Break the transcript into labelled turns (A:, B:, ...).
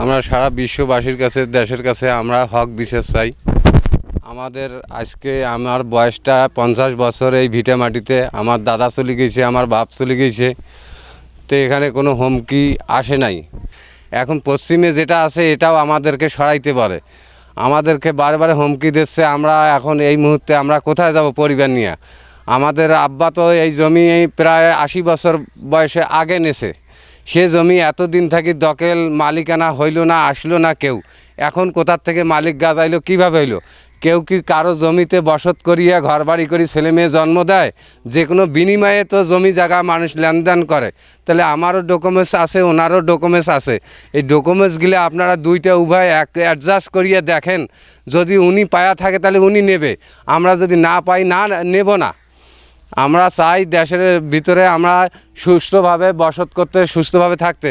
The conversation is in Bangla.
A: আমরা সারা বিশ্ববাসীর কাছে, দেশের কাছে আমরা হক বিশেষ চাই। আমাদের আজকে আমার বয়সটা পঞ্চাশ বছর এই ভিটে মাটিতে। আমার দাদা চলে গেছে, আমার বাপ চলে গেছে। তো এখানে কোনো হুমকি আসে নাই। এখন পশ্চিমে যেটা আছে এটাও আমাদেরকে সরাইতে পারে আমাদেরকে বারে বারে হুমকি দিচ্ছে, আমরা এখন এই মুহূর্তে আমরা কোথায় যাব পরিবার নিয়ে? আমাদের আব্বা তো এই জমি প্রায় আশি বছর বয়সে আগে নেছে। সে জমি এতদিন থাকি দকেল মালিকানা হইল না, আসলো না কেউ। এখন কোথার থেকে মালিক গাজাইলো কীভাবে হইল? কেউ কি কারও জমিতে বসত করিয়া ঘর বাড়ি করি ছেলে মেয়ে জন্ম দেয়? যে কোনো বিনিময়ে তো জমি জায়গা মানুষ লেনদেন করে। তাহলে আমারও ডকুমেন্টস আছে, ওনারও ডকুমেন্টস আছে। এই ডকুমেন্টসগুলো আপনারা দুইটা উভয় এক অ্যাডজাস্ট করিয়ে দেখেন। যদি উনি পায়া থাকে তাহলে উনি নেবে। আমরা যদি না পাই, না নেব না। আমরা চাই দেশের ভিতরে আমরা সুস্থভাবে বসত করতে সুস্থভাবে থাকতে।